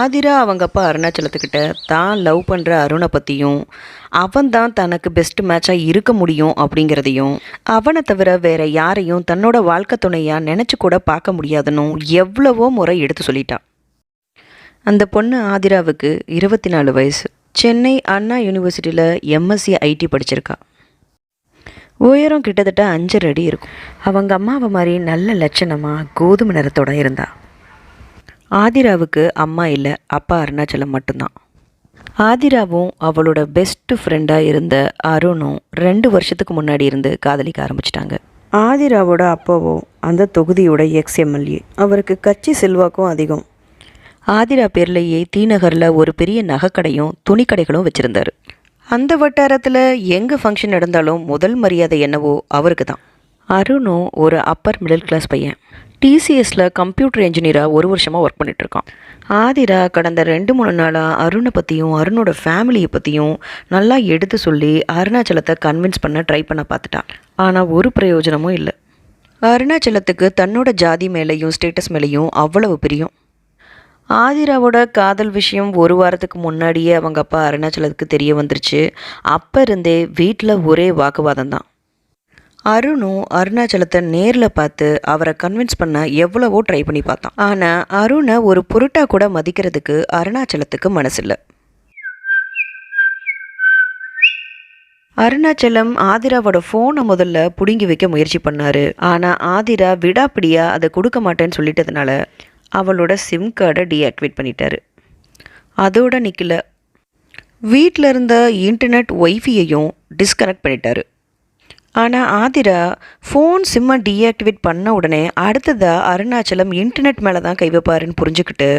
ஆதிரா அவங்க அப்பா அருணாச்சலத்துக்கிட்ட தான் லவ் பண்ணுற அருணை பற்றியும் அவன் தான் தனக்கு பெஸ்ட் மேட்சாக இருக்க முடியும் அப்படிங்கிறதையும் அவனை தவிர வேற யாரையும் தன்னோட வாழ்க்கை துணையாக நினச்சி கூட பார்க்க முடியாதுன்னு எவ்வளவோ முறை எடுத்து சொல்லிட்டான் அந்த பொண்ணு ஆதிராவுக்கு இருபத்தி நாலு வயசு. சென்னை அண்ணா யூனிவர்சிட்டியில் எம்எஸ்சி ஐடி படிச்சிருக்கா. உயரம் கிட்டத்தட்ட அஞ்சரை அடி இருக்கும். அவங்க அம்மாவை மாதிரி நல்ல லட்சணமாக கோதுமை நிறத்தோட இருந்தாள் ஆதிராவுக்கு அம்மா இல்லை அப்பா அருணாச்சலம் மட்டும்தான். ஆதிராவும் அவளோட பெஸ்ட் ஃப்ரெண்டாக இருந்த அருணும் ரெண்டு வருஷத்துக்கு முன்னாடி இருந்து காதலிக்க ஆரம்பிச்சிட்டாங்க. ஆதிராவோட அப்பாவும் அந்த தொகுதியோட எக்ஸ் எம்எல்ஏ அவருக்கு கட்சி செல்வாக்கும் அதிகம். ஆதிரா பேர்லேயே தீநகரில் ஒரு பெரிய நகைக்கடையும் துணிக்கடைகளும் வச்சுருந்தாரு. அந்த வட்டாரத்தில் எங்கே ஃபங்க்ஷன் நடந்தாலும் முதல் மரியாதை என்னவோ அவருக்கு தான் அருணும் ஒரு அப்பர் மிடில் கிளாஸ் பையன். டிசிஎஸில் கம்ப்யூட்டர் இன்ஜினியராக ஒரு வருஷமாக ஒர்க் பண்ணிகிட்ருக்கான் ஆதிரா கடந்த ரெண்டு மூணு நாளாக அருணை பற்றியும் அருணோட ஃபேமிலியை பற்றியும் நல்லா எடுத்து சொல்லி அருணாச்சலத்தை கன்வின்ஸ் பண்ண ட்ரை பண்ண பார்த்துட்டான். ஆனால் ஒரு பிரயோஜனமும் இல்லை. அருணாச்சலத்துக்கு தன்னோட ஜாதி மேலேயும் ஸ்டேட்டஸ் மேலேயும் அவ்வளவு பிரியம். ஆதிராவோட காதல் விஷயம் ஒரு வாரத்துக்கு முன்னாடியே அவங்க அப்பா அருணாச்சலத்துக்கு தெரிய வந்துருச்சு. அப்போ இருந்தே வீட்டில் ஒரே வாக்குவாதம் தான் அருணும் அருணாச்சலத்தை நேரில் பார்த்து அவரை கன்வின்ஸ் பண்ண எவ்வளவோ ட்ரை பண்ணி பார்த்தான். ஆனால் அருணை ஒரு பொருட்டா கூட மதிக்கிறதுக்கு அருணாச்சலத்துக்கு மனசில்லை. அருணாச்சலம் ஆதிராவோட ஃபோனை முதல்ல பிடுங்கி வைக்க முயற்சி பண்ணாரு. ஆனால் ஆதிரா விடாப்பிடியா அதை கொடுக்க மாட்டேன்னு சொல்லிட்டதுனால அவளோட சிம் கார்டை டீஆக்டிவேட் பண்ணிட்டாரு. அதோட நிற்கல வீட்டில் இருந்த இன்டர்நெட் ஒய்ஃபையையும் டிஸ்கனெக்ட் பண்ணிட்டாரு. ஆனால் ஆதிரா ஃபோன் சிம்மை டீஆக்டிவேட் பண்ண உடனே அடுத்ததாக அருணாச்சலம் இன்டர்நெட் மேலே தான் கை வைப்பாருன்னு புரிஞ்சுக்கிட்டு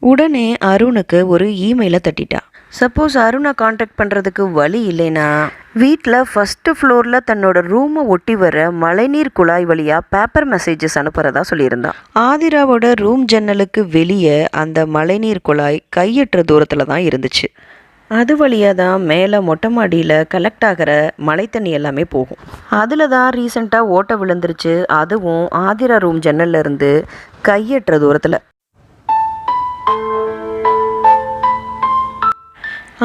உடனே அருணுக்கு ஒரு இமெயிலை தட்டிட்டா. சப்போஸ் அருணை காண்டாக்ட் பண்ணுறதுக்கு வழி இல்லைன்னா வீட்டில் ஃபஸ்ட்டு ஃப்ளோரில் தன்னோட ரூமை ஒட்டி வர மழைநீர் குழாய் வழியாக பேப்பர் மெசேஜஸ் அனுப்புகிறதா சொல்லியிருந்தான் ஆதிராவோட ரூம் ஜன்னலுக்கு வெளியே அந்த மழைநீர் குழாய் கையற்ற தூரத்தில் தான் இருந்துச்சு. அது வழியாக தான் மேலே மொட்டை மாடியில் கலெக்ட் ஆகிற மழை தண்ணி எல்லாமே போகும். அதில் தான் ரீசெண்டாக ஓட்டை விழுந்துருச்சு. அதுவும் ஆதிரா ரூம் ஜன்னல்ல இருந்து கையற்ற தூரத்தில்.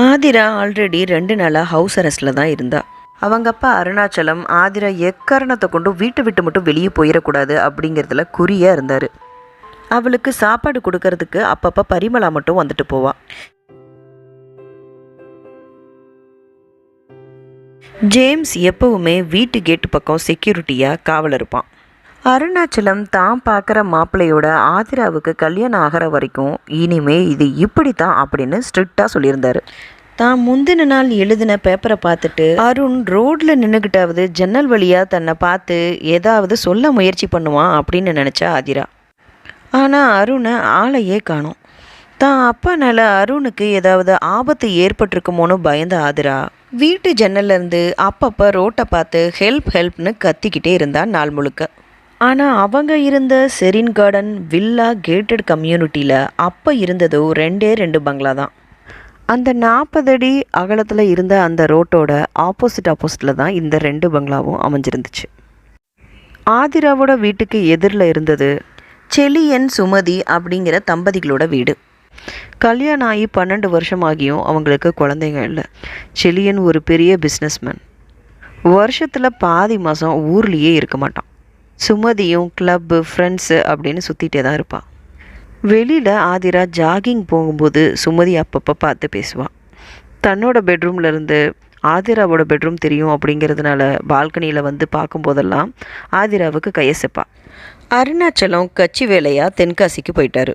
ஆதிரா ஆல்ரெடி ரெண்டு நாளாக ஹவுஸ் அரெஸ்டில் தான் இருந்தா. அவங்க அப்பா அருணாச்சலம் ஆதிரா எக்காரணத்தை கொண்டு வீட்டை விட்டு மட்டும் வெளியே போயிடக்கூடாது அப்படிங்கிறதுல குறியாக இருந்தார். அவளுக்கு சாப்பாடு கொடுக்கறதுக்கு அப்பப்போ பரிமளா மட்டும் வந்துட்டு போவாள் ஜேம்ஸ் எப்பவுமே வீட்டு கேட்டு பக்கம் செக்யூரிட்டியாக காவல் இருப்பான் அருணாச்சலம் தான் பார்க்குற மாப்பிள்ளையோட ஆதிராவுக்கு கல்யாணம் ஆகிற வரைக்கும் இனிமே இது இப்படி தான் அப்படின்னு ஸ்ட்ரிக்டாக சொல்லியிருந்தாரு. தான் முந்தின நாள் எழுதின பேப்பரை பார்த்துட்டு அருண் ரோட்டில் நின்றுக்கிட்டாவது ஜன்னல் வழியாக தன்னை பார்த்து ஏதாவது சொல்ல முயற்சி பண்ணுவான் அப்படின்னு நினச்சா ஆதிரா. ஆனால் அருணை ஆளையே காணோம். தான் அப்பானால அருணுக்கு ஏதாவது ஆபத்து ஏற்பட்டிருக்குமோன்னு பயந்த ஆதிரா வீட்டு ஜன்னல்லேருந்து அப்பப்போ ரோட்டை பார்த்து ஹெல்ப் ஹெல்ப்னு கத்திக்கிட்டே இருந்தான் நாள் முழுக்க. ஆனால் அவங்க இருந்த செரின் கார்டன் வில்லா கேட்டட் கம்யூனிட்டியில் அப்போ இருந்ததோ ரெண்டே ரெண்டு பங்களா தான். அந்த நாற்பது அடி அகலத்தில் இருந்த அந்த ரோட்டோட ஆப்போசிட் ஆப்போசிட்டில் தான் இந்த ரெண்டு பங்களாவும் அமைஞ்சிருந்துச்சு. ஆதிராவோட வீட்டுக்கு எதிரில் இருந்தது செலியன் சுமதி அப்படிங்கிற தம்பதிகளோட வீடு. கல்யாணம் ஆகி பன்னெண்டு வருஷமாகியும் அவங்களுக்கு குழந்தைங்க இல்லை. செலியன் ஒரு பெரிய பிஸ்னஸ்மேன் வருஷத்தில் பாதி மாதம் ஊர்லேயே இருக்க மாட்டான். சுமதியும் கிளப்பு ஃப்ரெண்ட்ஸு அப்படின்னு சுற்றிட்டே தான் இருப்பாள் வெளியில் ஆதிரா ஜாகிங் போகும்போது சுமதி அப்பப்போ பார்த்து பேசுவாள் தன்னோட பெட்ரூம்லேருந்து ஆதிராவோட பெட்ரூம் தெரியும் அப்படிங்கிறதுனால பால்கனியில் வந்து பார்க்கும்போதெல்லாம் ஆதிராவுக்கு கையசைப்பா. அருணாச்சலம் கட்சி வேலையாக தென்காசிக்கு போயிட்டாரு.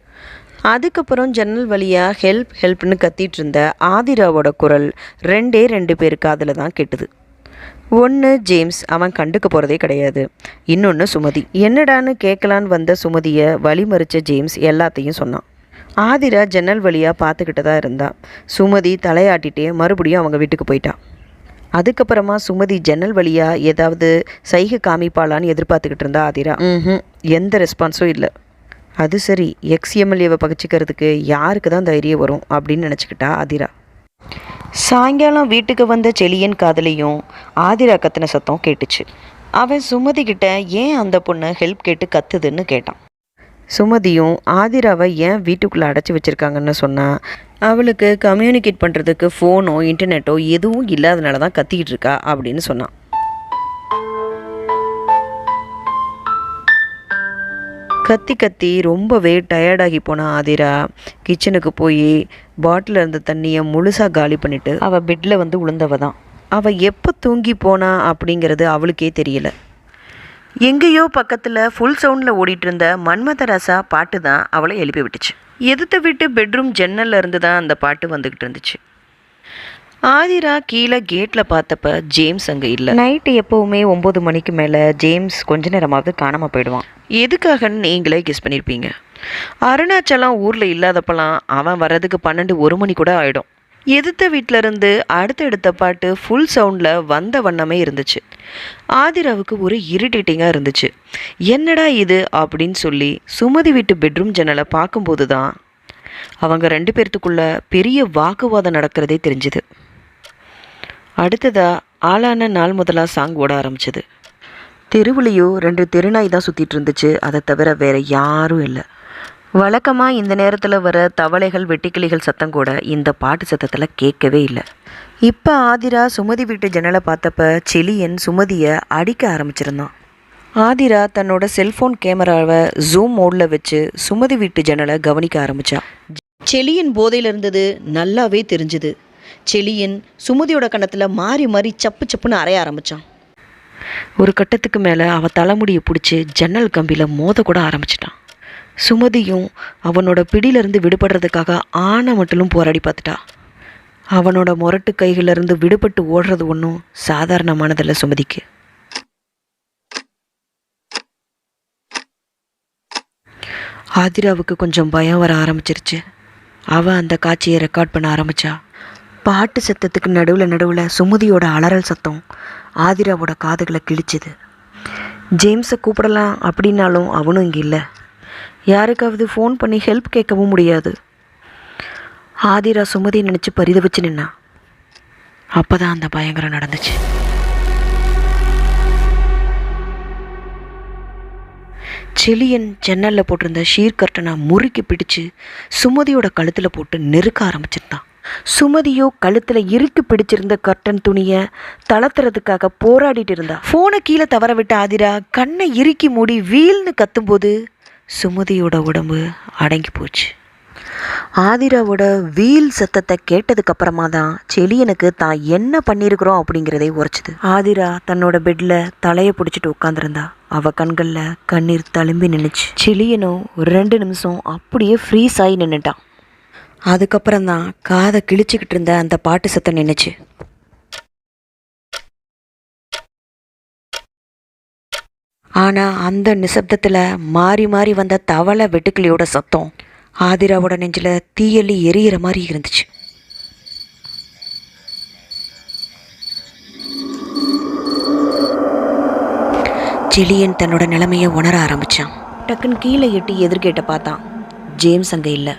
அதுக்கப்புறம் ஜன்னல் வழியாக ஹெல்ப் ஹெல்ப்னு கத்திட்டு இருந்த ஆதிராவோட குரல் ரெண்டே ரெண்டு பேர் காதில் தான் கெட்டுது. ஒன்று ஜேம்ஸ் அவன் கண்டுக்க போகிறதே கிடையாது. இன்னொன்று சுமதி. என்னடான்னு கேட்கலான்னு வந்த சுமதியை வழிமறிச்ச ஜேம்ஸ் எல்லாத்தையும் சொன்னான். ஆதிரா ஜன்னல் வழியாக பார்த்துக்கிட்டு தான் இருந்தா. சுமதி தலையாட்டிட்டே மறுபடியும் அவங்க வீட்டுக்கு போயிட்டான் அதுக்கப்புறமா சுமதி ஜன்னல் வழியாக ஏதாவது சைகை காமிப்பாளான்னு எதிர்பார்த்துக்கிட்டு இருந்தா ஆதிரா. ம் எந்த ரெஸ்பான்ஸும் இல்லை. அது சரி எக்ஸ் எம்எல்ஏவை பகிச்சிக்கிறதுக்கு யாருக்கு தான் தைரியம் வரும் அப்படின்னு நினச்சிக்கிட்டா ஆதிரா. சாயங்காலம் வீட்டுக்கு வந்த செலியன் காதலையும் ஆதிரா கத்தின சத்தம் கேட்டுச்சு. அவன் சுமதி கிட்ட ஏன் அந்த பொண்ணு ஹெல்ப் கேட்டு கத்துதுன்னு கேட்டான். சுமதியும் ஆதிராவை ஏன் வீட்டுக்குள்ளே அடைச்சி வச்சுருக்காங்கன்னு சொன்னால் அவளுக்கு கம்யூனிகேட் பண்ணுறதுக்கு ஃபோனோ இன்டர்நெட்டோ எதுவும் இல்லாதனால தான் கத்திக்கிட்டு இருக்கா அப்படின்னு சொன்னான். கத்தி கத்தி ரொம்பவே டயர்டாகி போன ஆதிரா. கிச்சனுக்கு போய் பாட்டில் இருந்த தண்ணியை முழுசாக காலி பண்ணிட்டு அவள் பெட்டில் வந்து உளுந்தவ தான் அவள் எப்போ தூங்கி போனா அப்படிங்கிறது அவளுக்கே தெரியல. எங்கேயோ பக்கத்தில் ஃபுல் சவுண்டில் ஓடிட்டு இருந்த மன்மதராசா பாட்டு தான் அவளை எழுப்பி விட்டுச்சு. எதிர்த்த வீட்டு பெட்ரூம் ஜன்னல்ல இருந்து தான் அந்த பாட்டு வந்துக்கிட்டு இருந்துச்சு. ஆதிரா கீழே கேட்டில் பார்த்தப்ப ஜேம்ஸ் அங்கே இல்லை. நைட்டு எப்போவுமே ஒம்பது மணிக்கு மேலே ஜேம்ஸ் கொஞ்ச நேரமாவது காணாமல் போயிடுவான். எதுக்காகன்னு நீங்களே கெஸ் பண்ணியிருப்பீங்க அருணாச்சலம் ஊரில் இல்லாதப்பலாம் அவன் வர்றதுக்கு பன்னெண்டு ஒரு மணி கூட ஆகிடும் எதிர்த்த வீட்டில் இருந்து அடுத்தடுத்த பாட்டு ஃபுல் சவுண்டில் வந்த வண்ணமே இருந்துச்சு. ஆதிராவுக்கு ஒரு இரிட்டேட்டிங்காக இருந்துச்சு. என்னடா இது? அப்படின்னு சொல்லி சுமதி வீட்டு பெட்ரூம் ஜன்னலை பார்க்கும்போது தான் அவங்க ரெண்டு பேர்த்துக்குள்ள பெரிய வாக்குவாதம் நடக்கிறதே தெரிஞ்சுது. அடுத்ததா ஆளான நாள் முதலாக சாங் ஓட ஆரம்பிச்சது. தெருவுலையோ ரெண்டு தெருநாய் தான் சுற்றிட்டு இருந்துச்சு. அதை தவிர வேற யாரும் இல்லை. வழக்கமாக இந்த நேரத்தில் வர தவளைகள் வெட்டுக்கிளிகள் சத்தம் கூட இந்த பாட்டு சத்தத்தில் கேட்கவே இல்லை. இப்போ ஆதிரா சுமதி வீட்டு ஜன்னலை பார்த்தப்ப செலியன் சுமதியை அடிக்க ஆரம்பிச்சிருந்தான். ஆதிரா தன்னோட செல்ஃபோன் கேமராவை ஜூம் மோடில் வச்சு சுமதி வீட்டு ஜன்னலை கவனிக்க ஆரம்பிச்சா. செலியன் போதையில் இருந்தது நல்லாவே தெரிஞ்சுது. செளியின் சுமதியோட கன்னத்தில் மாறி மாறி சப்பு சப்புன்னு அறைய ஆரம்பிச்சான். ஒரு கட்டத்துக்கு மேலே அவள் தலைமுடியை பிடிச்சி ஜன்னல் கம்பியில் மோத கூட ஆரம்பிச்சிட்டான். சுமதியும் அவனோட பிடியிலிருந்து விடுபடுறதுக்காக ஆனை மட்டும் போராடி பார்த்துட்டா. அவனோட முரட்டு கைகளிலிருந்து விடுபட்டு ஓடுறது ஒன்றும் சாதாரணமானதில்ல சுமதிக்கு. ஆதிராவுக்கு கொஞ்சம் பயம் வர ஆரம்பிச்சிருச்சு. அவள் அந்த காட்சியை ரெக்கார்ட் பண்ண ஆரம்பித்தாள் பாட்டு சத்தத்துக்கு நடுவில் நடுவில் சுமதியோட அலறல் சத்தம் ஆதிராவோட காதுகளை கிழிச்சுது. ஜேம்ஸை கூப்பிடலாம் அப்படின்னாலும் அவனும் இங்கே இல்லை. யாருக்காவது ஃபோன் பண்ணி ஹெல்ப் கேட்கவும் முடியாது. ஆதிரா சுமதியை நினச்சி பரிதவிச்சு நின்னா. அப்போ தான் அந்த பயங்கரம் நடந்துச்சு. செலியன் ஜன்னலில் போட்டிருந்த ஷீர் கர்ட்டனை முறுக்கி பிடிச்சு சுமதியோட கழுத்தில் போட்டு நெருக்க ஆரம்பிச்சிருந்தான். சுமதியோ கழுத்தில் இறுக்கி பிடிச்சிருந்த கர்டன் துணியை தளர்த்துறதுக்காக போராடிட்டு இருந்தா. ஃபோனை கீழே தவற விட்ட ஆதிரா கண்ணை இறுக்கி மூடி வீல்னு கத்தும்போது சுமதியோட உடம்பு அடங்கி போச்சு. ஆதிராவோட வீல் சத்தத்தை கேட்டதுக்கு அப்புறமா தான் செலியனுக்கு தான் என்ன பண்ணியிருக்கிறோம் அப்படிங்கிறதே உரைச்சிது. ஆதிரா தன்னோட பெட்ல தலையை பிடிச்சிட்டு உட்காந்துருந்தா அவ கண்களில் கண்ணீர் தழும்பி நின்றுச்சு செலியனும் ரெண்டு நிமிஷம் அப்படியே ஃப்ரீஸ் ஆகி நின்றுட்டான் அதுக்கப்புறம் தான் காதை கிழிச்சிக்கிட்டு இருந்த அந்த பாட்டு சத்தம் நின்றுச்சு ஆனால் அந்த நிசப்தத்தில் மாறி மாறி வந்த தவளை வெட்டுக்கிளியோட சத்தம் ஆதிராவோட நெஞ்சில் தீயலி எரியிற மாதிரி இருந்துச்சு. ஜெலியன் தன்னோட நிலைமையை உணர ஆரம்பிச்சான். டக்குன்னு கீழே எட்டி எதிர்கேட்ட பார்த்தான். ஜேம்ஸ் அங்கே இல்லை.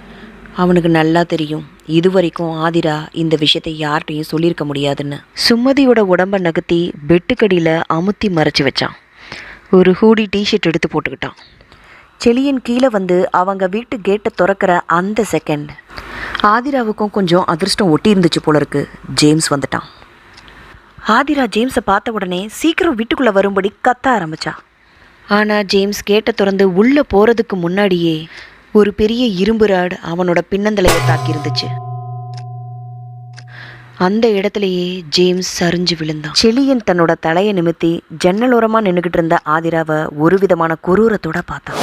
அவனுக்கு நல்லா தெரியும். இதுவரைக்கும் ஆதிரா இந்த விஷயத்தை யார்கிட்டையும் சொல்லியிருக்க முடியாதுன்னு. சுமதியோட உடம்ப நகர்த்தி பெட்டுக்கடியில் அமுத்தி மறைச்சி வச்சான். ஒரு ஹூடி டிஷர்ட் எடுத்து போட்டுக்கிட்டான். செலியன் கீழே வந்து அவங்க வீட்டு கேட்டை திறக்கிற அந்த செகண்ட் ஆதிராவுக்கும் கொஞ்சம் அதிர்ஷ்டம் ஒட்டி இருந்துச்சு போல இருக்கு. ஜேம்ஸ் வந்துட்டான். ஆதிரா ஜேம்ஸை பார்த்த உடனே சீக்கிரம் வீட்டுக்குள்ளே வரும்படி கத்த ஆரம்பிச்சா. ஆனால் ஜேம்ஸ் கேட்டை திறந்து உள்ளே போகிறதுக்கு முன்னாடியே ஒரு பெரிய இரும்பு ராடு அவனோட பின்னந்தலையை தாக்கியிருந்துச்சு அந்த இடத்துலயே ஜேம்ஸ் சரிஞ்சு விழுந்தான். செலியன் தன்னோட தலையை நிமித்தி ஜன்னலோரமாக நின்றுக்கிட்டு இருந்த ஆதிராவை ஒரு விதமான குரூரத்தோட பார்த்தான்.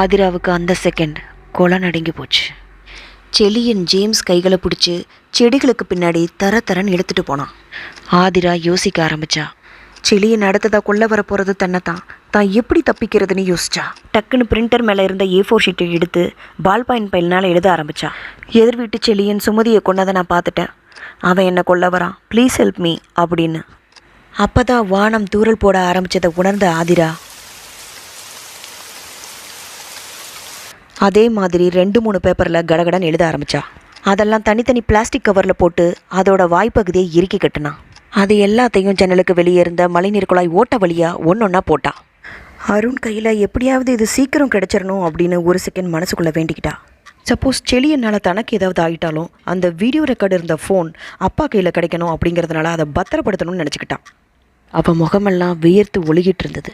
ஆதிராவுக்கு அந்த செகண்ட் கொலை நடுங்கி போச்சு. செலியன் ஜேம்ஸ் கைகளை பிடிச்சி செடிகளுக்கு பின்னாடி தர தரன்னு எடுத்துகிட்டு போனான். ஆதிரா யோசிக்க ஆரம்பிச்சா செலியன் அடுத்ததா கொல்ல வர போகிறது தன்னை தான் தான் எப்படி தப்பிக்கிறதுன்னு யோசிச்சா. டக்குன்னு பிரிண்டர் மேலே இருந்த ஏ ஃபோர் ஷீட்டை எடுத்து பால் பாயிண்ட் பையனால் எழுத ஆரம்பிச்சா. எதிர் வீட்டு செலியன் சுமதியை கொண்டதை நான் பார்த்துட்டேன். அவன் என்னை கொல்ல வரான். ப்ளீஸ் ஹெல்ப் மீ அப்படின்னு. அப்போ தான் வானம் தூரல் போட ஆரம்பிச்சதை உணர்ந்த ஆதிரா. அதே மாதிரி ரெண்டு மூணு பேப்பரில் கடகடன் எழுத ஆரம்பிச்சா. அதெல்லாம் தனித்தனி பிளாஸ்டிக் கவரில் போட்டு அதோட வாய்ப்பகுதியை இறுக்கி கட்டினான். அது எல்லாத்தையும் ஜன்னலுக்கு வெளியே இருந்த மழைநீர் குழாய் ஓட்ட வழியா ஒன்றொன்னா போட்டா. அருண் கையில் எப்படியாவது இது சீக்கிரம் கிடைச்சிடணும் அப்படின்னு ஒரு செகண்ட் மனசுக்குள்ளே வேண்டிக்கிட்டா. சப்போஸ் செளியனால் தனக்கு ஏதாவது ஆகிட்டாலும் அந்த வீடியோ ரெக்கார்டு இருந்த ஃபோன் அப்பா கையில் கிடைக்கணும் அப்படிங்கிறதுனால அதை பத்திரப்படுத்தணும்னு நினச்சிக்கிட்டான் அவன் முகமெல்லாம் வியர்த்து ஒழுகிட்டு இருந்தது.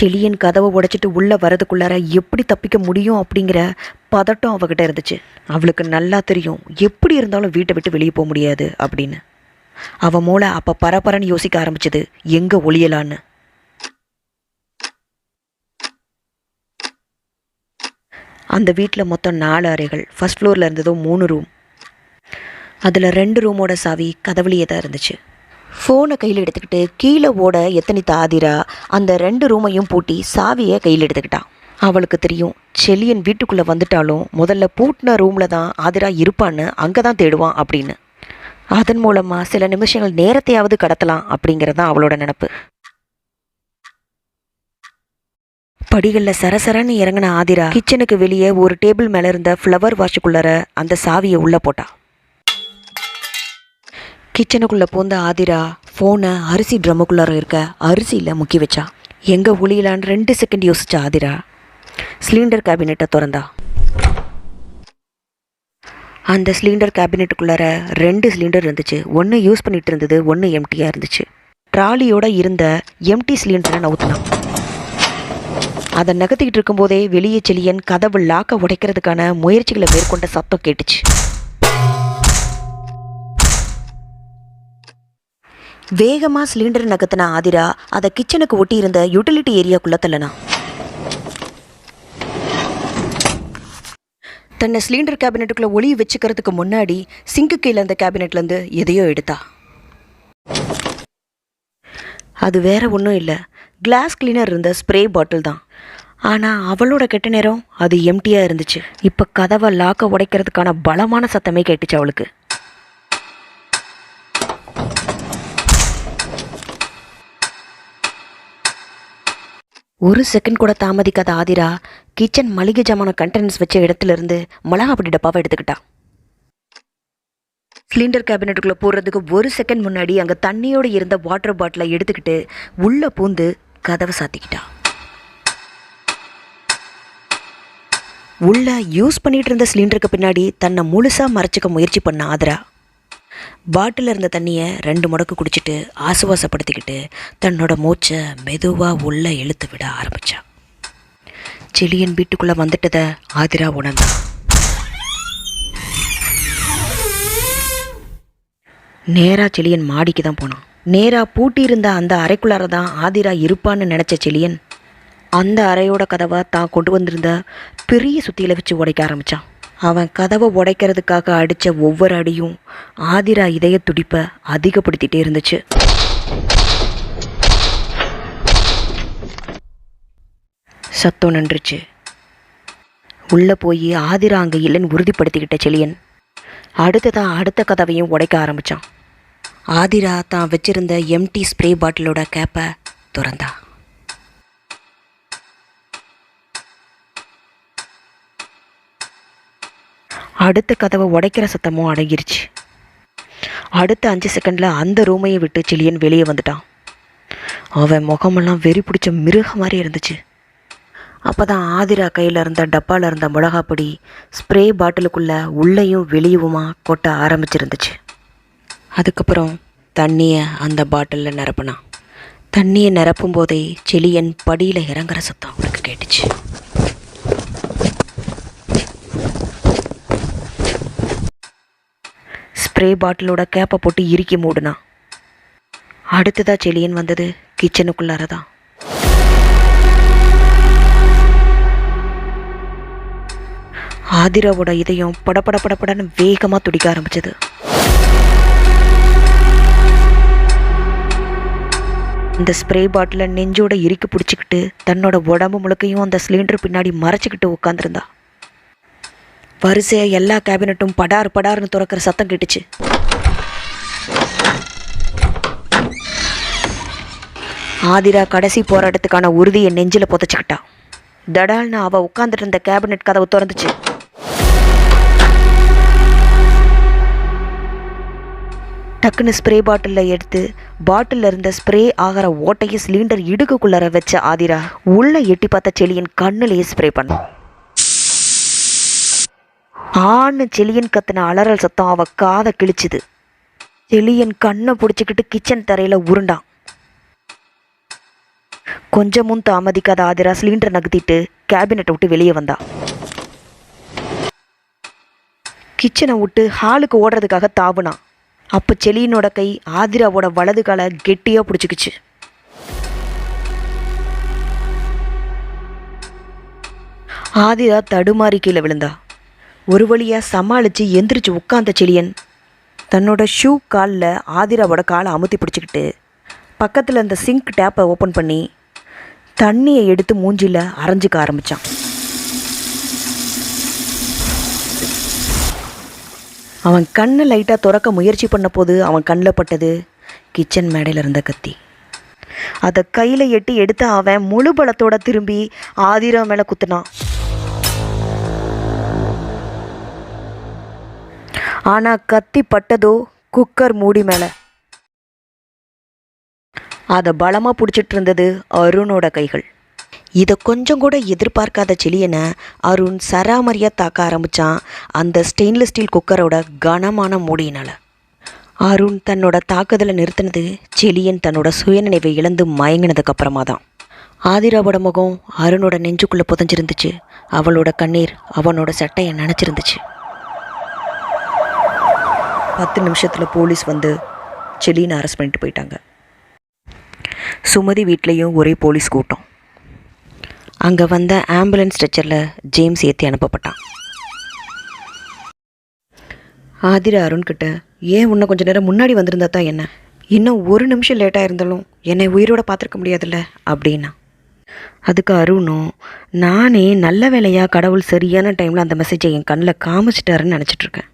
செளியன் கதவை உடைச்சிட்டு உள்ளே வரதுக்குள்ளார எப்படி தப்பிக்க முடியும் அப்படிங்கிற பதட்டம் அவகிட்ட இருந்துச்சு. அவளுக்கு நல்லா தெரியும் எப்படி இருந்தாலும் வீட்டை விட்டு வெளியே போக முடியாது அப்படின்னு. அவன் மூளை அப்போ பரபரன்னு யோசிக்க ஆரம்பிச்சது. எங்கே ஒளியலான்னு. அந்த வீட்டில் மொத்தம் நாலு அறைகள். ஃபர்ஸ்ட் ஃப்ளோரில் இருந்ததோ மூணு ரூம் அதில் ரெண்டு ரூமோட சாவி கதவுலையே தான் இருந்துச்சு ஃபோனை கையில் எடுத்துக்கிட்டு கீழே ஓட எத்தனித்த ஆதிரா அந்த ரெண்டு ரூமையும் பூட்டி சாவியை கையில் எடுத்துக்கிட்டான் அவளுக்கு தெரியும் செல்லியன் வீட்டுக்குள்ளே வந்துட்டாலும் முதல்ல பூட்டின ரூமில் தான் ஆதிரா இருப்பான்னு அங்கே தான் தேடுவான் அப்படின்னு. அதன் மூலமாக சில நிமிஷங்கள் நேரத்தையாவது கடத்தலாம் அப்படிங்கிறது தான் அவளோட நினப்பு. படிகளில் சரசரன்னு இறங்கின ஆதிரா கிச்சனுக்கு வெளியே ஒரு டேபிள் மேலே இருந்த ஃப்ளவர் வாஷுக்குள்ளார அந்த சாவியை உள்ளே போட்டா. கிச்சனுக்குள்ளே பூந்த ஆதிரா ஃபோனை அரிசி ட்ரம்முக்குள்ளார இருக்க அரிசியில் முக்கி வச்சா. எங்கே ஒளியிலான்னு ரெண்டு செகண்ட் யோசிச்சா ஆதிரா சிலிண்டர் கேபினெட்டை திறந்தா. அந்த சிலிண்டர் கேபினெட்டுக்குள்ளார ரெண்டு சிலிண்டர் இருந்துச்சு. ஒன்று யூஸ் பண்ணிட்டு இருந்தது ஒன்று எம்டியாக இருந்துச்சு. ட்ராலியோட இருந்த எம்டி சிலிண்டரை நவுத்தினான் அதை நகர்த்திக்கிட்டு இருக்கும்போதே வெளியே செலியன் கதவு லாக்க உடைக்கிறதுக்கான முயற்சிகளை மேற்கொண்ட சத்தம் கேட்டுச்சு. வேகமாக சிலிண்டர் நகர்த்தின ஆதிரா அதை கிச்சனுக்கு ஒட்டி இருந்த யூட்டிலிட்டி ஏரியாக்குள்ளே தள்ளனா தன்னை சிலிண்டர் கேபினெட்டுக்குள்ளே ஒளி வச்சுக்கிறதுக்கு முன்னாடி சிங்கு கீழே அந்த கேபினெட்லேருந்து எதையோ எடுத்தா. அது வேற ஒன்றும் இல்லை. கிளாஸ் கிளீனர் இருந்த ஸ்ப்ரே பாட்டில் தான். ஆனால் அவளோட கெட்ட நேரம் அது எம்டியாக இருந்துச்சு. இப்போ கதவை லாக்க உடைக்கிறதுக்கான பலமான சத்தமே கேட்டுச்சு அவளுக்கு. ஒரு செகண்ட் கூட தாமதிக்காத ஆதிரா கிச்சன் மளிகை ஜாமான கண்டெய்னர்ஸ் வச்ச இடத்துல இருந்து பொடி டப்பாவை எடுத்துக்கிட்டா. சிலிண்டர் கேபினெட்டுக்குள்ளே போடுறதுக்கு ஒரு செகண்ட் முன்னாடி அங்கே தண்ணியோடு இருந்த வாட்டர் பாட்டிலை எடுத்துக்கிட்டு உள்ளே பூந்து கதவை சாத்திக்கிட்டா. உள்ள யூஸ் பண்ணிட்டு இருந்த சிலிண்டருக்கு பின்னாடி தன்னை முழுசாக மறைச்சிக்க முயற்சி பண்ண ஆதரா பாட்டில் இருந்த தண்ணியை ரெண்டு முடக்கு குடிச்சிட்டு ஆசுவாசப்படுத்திக்கிட்டு தன்னோட மூச்சை மெதுவாக உள்ள இழுத்து விட ஆரம்பித்தான் செலியன் வீட்டுக்குள்ளே வந்துட்டதை ஆதிரா உணர்ந்தான் நேராக செலியன் மாடிக்கு தான் போனான். நேராக பூட்டியிருந்த அந்த அறைக்குள்ளார தான் ஆதிரா இருப்பான்னு நினச்ச செலியன் அந்த அறையோட கதவை தான் கொண்டு வந்திருந்த பெரிய சுத்தியில வச்சு உடைக்க ஆரம்பிச்சான். அவன் கதவை உடைக்கிறதுக்காக அடித்த ஒவ்வொரு அடியும் ஆதிரா இதய துடிப்பை அதிகப்படுத்திட்டே இருந்துச்சு. சத்தம் நின்றுச்சு. உள்ளே போய் ஆதிரா அங்கே இல்லைன்னு உறுதிப்படுத்திக்கிட்ட செலியன் அடுத்ததான் அடுத்த கதவையும் உடைக்க ஆரம்பித்தான் ஆதிரா தான் வச்சிருந்த எம்டி ஸ்ப்ரே பாட்டிலோட கேப்பை திறந்தா. அடுத்த கதவை உடைக்கிற சத்தமும் அடங்கிருச்சு. அடுத்த அஞ்சு செகண்டில் அந்த ரூமையை விட்டு செலியன் வெளியே வந்துட்டான். அவன் முகமெல்லாம் வெறி பிடிச்ச மிருக மாதிரி இருந்துச்சு. அப்போ தான் ஆதிரா கையில் இருந்த டப்பாவில் இருந்த மிளகாப்பொடி ஸ்ப்ரே பாட்டிலுக்குள்ளே உள்ளேயும் வெளியுமா கொட்ட ஆரம்பிச்சிருந்துச்சு. அதுக்கப்புறம் தண்ணியை அந்த பாட்டிலில் நிரப்புனான். தண்ணியை நிரப்பும் போதே செலியன் படியில் இறங்குற சத்தம் அவனுக்கு கேட்டுச்சு. ஸ்ப்ரே பாட்டிலோட கேப்பை போட்டு இறுக்கி மூடுனா? அடுத்ததாக செலியன் வந்தது கிச்சனுக்குள்ளார தான் ஆதிராவோட இதயம் படபட படபடன்னு வேகமாக துடிக்க ஆரம்பிச்சது. இந்த ஸ்ப்ரே பாட்டிலை நெஞ்சோட இறுக்கி பிடிச்சிக்கிட்டு தன்னோட உடம்பு முழுக்கையும் அந்த சிலிண்டர் பின்னாடி மறைச்சிக்கிட்டு உட்காந்துருந்தா வரிசையாக எல்லா கேபினட்டும் படார் படார்னு துறக்கிற சத்தம் கேட்டுச்சு. ஆதிரா கடைசி போராட்டத்துக்கான உறுதியை நெஞ்சில் புதைச்சிக்கிட்டா. தடால்னு அவள் உட்காந்துட்டு இருந்த கேபினெட் கதவு திறந்துச்சு. டக்குன்னு ஸ்ப்ரே பாட்டிலில் எடுத்து பாட்டிலில் இருந்த ஸ்ப்ரே ஆகிற ஓட்டையை சிலிண்டர் இடுக்குக்குள்ளார வச்ச ஆதிரா உள்ளே எட்டி பார்த்த செலியன் கண்ணிலேயே ஸ்ப்ரே பண்ணான் ஆண் செலியன் கத்தின அலறல் சத்தம் அவ காதை கிழிச்சுது. செலியன் கண்ணை பிடிச்சிக்கிட்டு கிச்சன் தரையில் உருண்டான். கொஞ்சமும் தாமதிக்காத ஆதிரா சிலிண்டர் நகர்த்திட்டு கேபினெட்டை விட்டு வெளியே வந்தா. கிச்சனை விட்டு ஹாலுக்கு ஓடுறதுக்காக தாவுனான் அப்போ செலியனோட கை ஆதிராவோட வலது காலை கெட்டியாக பிடிச்சிக்கிச்சு. ஆதிரா தடுமாறி கீழே விழுந்தா. ஒரு வழியாக சமாளித்து எந்திரிச்சு உட்காந்த செழியன் தன்னோட ஷூ காலில் ஆதிராவோட காலை அமுத்தி பிடிச்சிக்கிட்டு பக்கத்தில் அந்த சிங்க் டேப்பை ஓப்பன் பண்ணி தண்ணியை எடுத்து மூஞ்சியில் அரைஞ்சிக்க ஆரம்பிச்சான். அவன் கண்ணை லைட்டாக திறக்க முயற்சி பண்ண போது அவன் கண்ணில் பட்டது கிச்சன் மேடையில் இருந்த கத்தி. அதை கையில் எட்டி எடுத்து அவன் முழு பலத்தோட திரும்பி ஆதிரா மேலே குத்துனான். ஆனால் கத்தி பட்டதோ குக்கர் மூடி மேலே. அதை பலமாக பிடிச்சிட்டு இருந்தது அருணோட கைகள். இதை கொஞ்சம் கூட எதிர்பார்க்காத செலியனை அருண் சராமரியாக தாக்க ஆரம்பித்தான் அந்த ஸ்டெயின்லெஸ் ஸ்டீல் குக்கரோட கனமான மூடியினால். அருண் தன்னோட தாக்குதலை நிறுத்தினது செலியன் தன்னோட சுயநினைவை இழந்து மயங்கினதுக்கப்புறமா தான் ஆதிராவோட முகம் அருணோட நெஞ்சுக்குள்ளே புதஞ்சிருந்துச்சு. அவளோட கண்ணீர் அவனோட சட்டையை நினச்சிருந்துச்சு. பத்து நிமிஷத்தில் போலீஸ் வந்து செலியனை அரெஸ்ட் பண்ணிட்டு போயிட்டாங்க. சுமதி வீட்லேயும் ஒரே போலீஸ் கூட்டம். அங்கே வந்த ஆம்புலன்ஸ் ஸ்ட்ரெச்சரில் ஜேம்ஸ் ஏற்றி அனுப்பப்பட்டான். ஆதிரா அருண்கிட்ட ஏன் உன்னை கொஞ்சம் நேரம் முன்னாடி வந்திருந்தா தான் என்ன? இன்னும் ஒரு நிமிஷம் லேட்டாக இருந்தாலும் என்னை உயிரோட பார்த்துருக்க முடியாதுல்ல? அப்படின்னா. அதுக்கு அருணும் நானே நல்ல வேலையாக கடவுள் சரியான டைமில் அந்த மெசேஜை என் கண்ணில் காமிச்சிட்டாருன்னு நினச்சிட்ருக்கேன்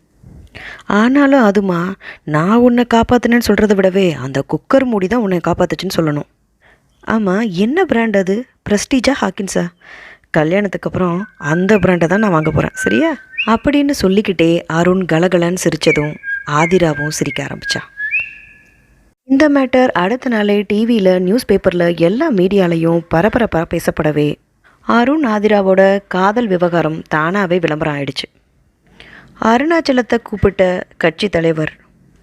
ஆனாலும் அதுமா நான் உன்னை காப்பாற்றினேன்னு சொல்கிறத விடவே அந்த குக்கர் மூடி தான் உன்னை காப்பாத்துச்சுன்னு சொல்லணும். ஆமாம் என்ன பிராண்ட் அது? ப்ரெஸ்டீஜா ஹாக்கின்ஸா கல்யாணத்துக்கு அப்புறம் அந்த பிராண்டை தான் நான் வாங்க போகிறேன் சரியா? அப்படின்னு சொல்லிக்கிட்டே அருண் கலகலன்னு சிரித்ததும் ஆதிராவும் சிரிக்க ஆரம்பிச்சா. இந்த மேட்டர் அடுத்த நாளே டிவியில் நியூஸ் பேப்பரில் எல்லா மீடியாலையும் பரபரப்பாக பேசப்படவே அருண் ஆதிராவோட காதல் விவகாரம் தானாகவே விளம்பரம் ஆயிடுச்சு. அருணாச்சலத்தை கூப்பிட்ட கட்சி தலைவர்.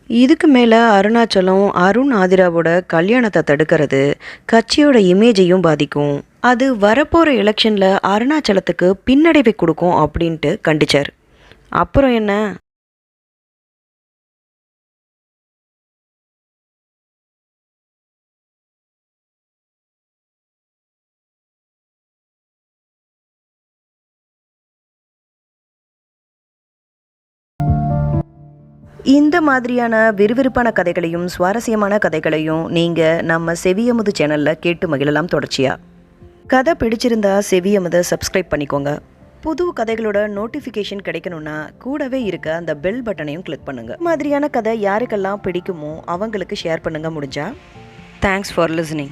இதுக்கு மேலே அருணாச்சலம் அருண் ஆதிராவோட கல்யாணத்தை தடுக்கிறது கட்சியோட இமேஜையும் பாதிக்கும். அது வரப்போகிற எலெக்ஷனில் அருணாச்சலத்துக்கு பின்னடைவை கொடுக்கும் அப்படின்ட்டு கண்டிச்சார். அப்புறம் என்ன? இந்த மாதிரியான விறுவிறுப்பான கதைகளையும் சுவாரஸ்யமான கதைகளையும் நீங்கள் நம்ம செவியமுது சேனலில் கேட்டு மகிழலாம் தொடர்ச்சியாக கதை பிடிச்சிருந்தா செவியமுதை சப்ஸ்கிரைப் பண்ணிக்கோங்க. புது கதைகளோட நோட்டிஃபிகேஷன் கிடைக்கணும்னா கூடவே இருக்க அந்த பெல் பட்டனையும் கிளிக் பண்ணுங்க. மாதிரியான கதை யாருக்கெல்லாம் பிடிக்குமோ அவங்களுக்கு ஷேர் பண்ணுங்க முடிஞ்சா? Thanks for listening